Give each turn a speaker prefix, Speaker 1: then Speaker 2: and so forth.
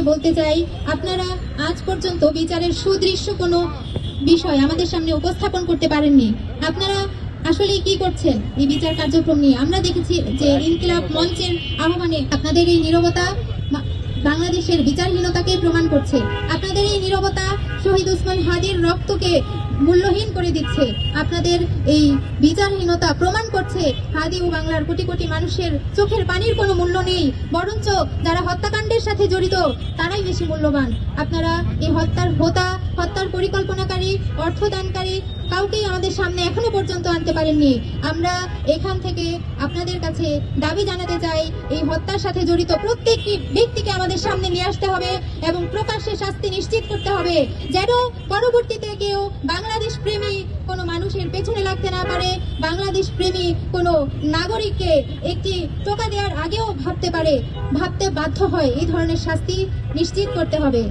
Speaker 1: আপনাদেরকে বলতে চাই, আপনারা আজ পর্যন্ত বিচারের সুদৃশ্য কোনো বিষয় আমাদের সামনে উপস্থাপন করতে পারেননি। আপনারা আসলে কি করছেন এই বিচার কার্যক্রম নিয়ে? আমরা দেখেছি যে ইনকিলাব মঞ্চের আহ্বানে আপনাদের এই নিরবতা বাংলাদেশের বিচারহীনতাকে প্রমাণ করছে। আপনাদের এই নিরবতা শহীদ উসমান হাদির রক্তকে মূল্যহীন করে দিচ্ছে। আপনাদের এই বিচারহীনতা প্রমাণ করছে হাদি ও বাংলার কোটি কোটি মানুষের চোখের পানির কোনো মূল্য নেই। বরঞ্চ যারা হত্যাকাণ্ডের সাথে জড়িত, তারাই বেশি মূল্যবান। আপনারা এই হত্যার হোতা, হত্যার পরিকল্পনাকারী, অর্থদানকারী কাউকেই আমাদের সামনে এখনও পর্যন্ত আনতে পারেননি। আমরা এখান থেকে আপনাদের কাছে দাবি জানাতে চাই, এই হত্যার সাথে জড়িত প্রত্যেকটি ব্যক্তিকে সামনে নিয়ে আসতে হবে এবং প্রকাশ্যে শাস্তি নিশ্চিত করতে হবে। যেন পরবর্তীতে কেউ বাংলাদেশ প্রেমী কোনো মানুষের পেছনে লাগতে না পারে, বাংলাদেশ প্রেমী কোনো নাগরিককে একটি টোকা দেওয়ার আগেও ভাবতে পারে, ভাবতে বাধ্য হয়। এই ধরনের শাস্তি নিশ্চিত করতে হবে।